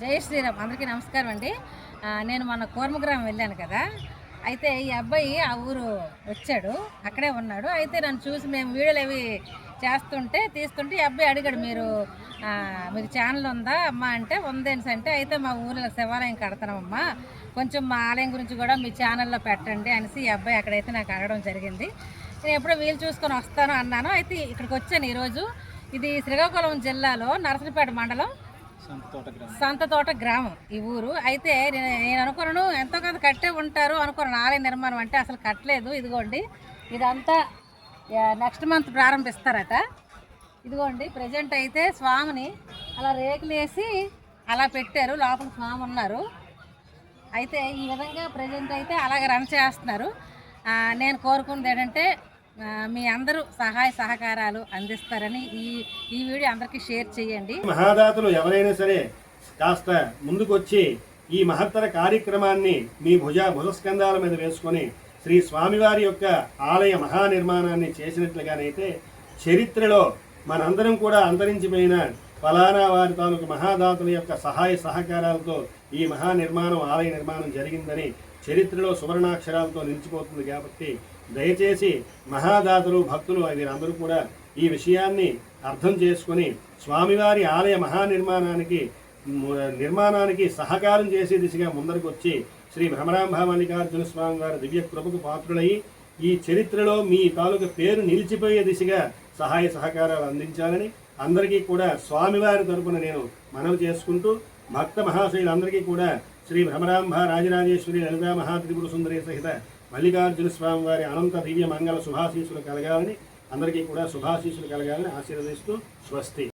జై శ్రీరామ్ అందరికీ నమస్కారం అండి. నేను మన కూర్మగ్రామం వెళ్ళాను కదా. అయితే ఈ అబ్బాయి ఆ ఊరు వచ్చాడు అక్కడే ఉన్నాడు. అయితే నన్ను చూసి మేము వీడియోలు అవి చేస్తుంటే తీస్తుంటే ఈ అబ్బాయి అడిగాడు మీరు మీకు ఛానల్ ఉందా అమ్మా? అంటే ఉందేంటి అంటే అయితే మా ఊరిలో శివాలయం కడతామమ్మా కొంచెం మా ఆలయం గురించి కూడా మీ ఛానల్లో పెట్టండి అనేసి ఈ అబ్బాయి అక్కడైతే నాకు అడగడం జరిగింది. నేను ఎప్పుడో వీలు చూసుకొని వస్తాను అన్నాను. అయితే ఇక్కడికి వచ్చాను ఈరోజు. ఇది శ్రీకాకుళం జిల్లాలో నరసనపేట మండలం సంత తోట గ్రామం. ఈ ఊరు. అయితే నేను నేను అనుకున్నాను ఎంతో కొంత కట్టే ఉంటారు అనుకున్నాను. ఆలయ నిర్మాణం అంటే అసలు కట్టలేదు. ఇదిగోండి ఇదంతా నెక్స్ట్ మంత్ ప్రారంభిస్తారట. ఇదిగోండి ప్రజెంట్ అయితే స్వామిని అలా రేకులేసి అలా పెట్టారు. లోపల స్వామి ఉన్నారు. అయితే ఈ విధంగా ప్రజెంట్ అయితే అలాగే రన్ చేస్తున్నారు. నేను కోరుకున్నది ఏంటంటే మీ అందరూ సహాయ సహకారాలు అందిస్తారని ఈ ఈ వీడియో అందరికీ షేర్ చేయండి. మహాదాతలు ఎవరైనా సరే కాస్త ముందుకొచ్చి ఈ మహత్తర కార్యక్రమాన్ని మీ భుజ భుజస్కంధాల మీద వేసుకొని శ్రీ స్వామివారి యొక్క ఆలయ మహానిర్మాణాన్ని చేసినట్లుగానైతే చరిత్రలో మనందరం కూడా అంతరించిపోయిన ఫలానా వారి తాలూకు మహాదాతుల యొక్క సహాయ సహకారాలతో ఈ మహా నిర్మాణం ఆలయ నిర్మాణం జరిగిందని చరిత్రలో సువర్ణాక్షరాలతో నిలిచిపోతుంది కాబట్టి దయచేసి మహాదాతలు భక్తులు వీరందరూ కూడా ఈ విషయాన్ని అర్థం చేసుకొని స్వామివారి ఆలయ మహానిర్మాణానికి నిర్మాణానికి సహకారం చేసే దిశగా ముందరకు వచ్చి శ్రీ భ్రమరాంభ మల్లికార్జున స్వామి వారి దివ్య కృపకు పాత్రులయ్యి ఈ చరిత్రలో మీ తాలూకు పేరు నిలిచిపోయే దిశగా సహాయ సహకారాలు అందించాలని అందరికీ కూడా స్వామివారి తరపున నేను మనవి చేసుకుంటూ భక్త మహాశైలందరికీ కూడా శ్రీ భ్రమరాంభ రాజరాజేశ్వరి లలితా మహాత్రిపుర సుందరి సహిత మల్లికార్జున స్వామి వారి అనంత దివ్య మంగళ శుభాశీసులు కలగాలని అందరికీ కూడా శుభాశీసులు కలగాలని ఆశీర్వదిస్తూ స్వస్తి.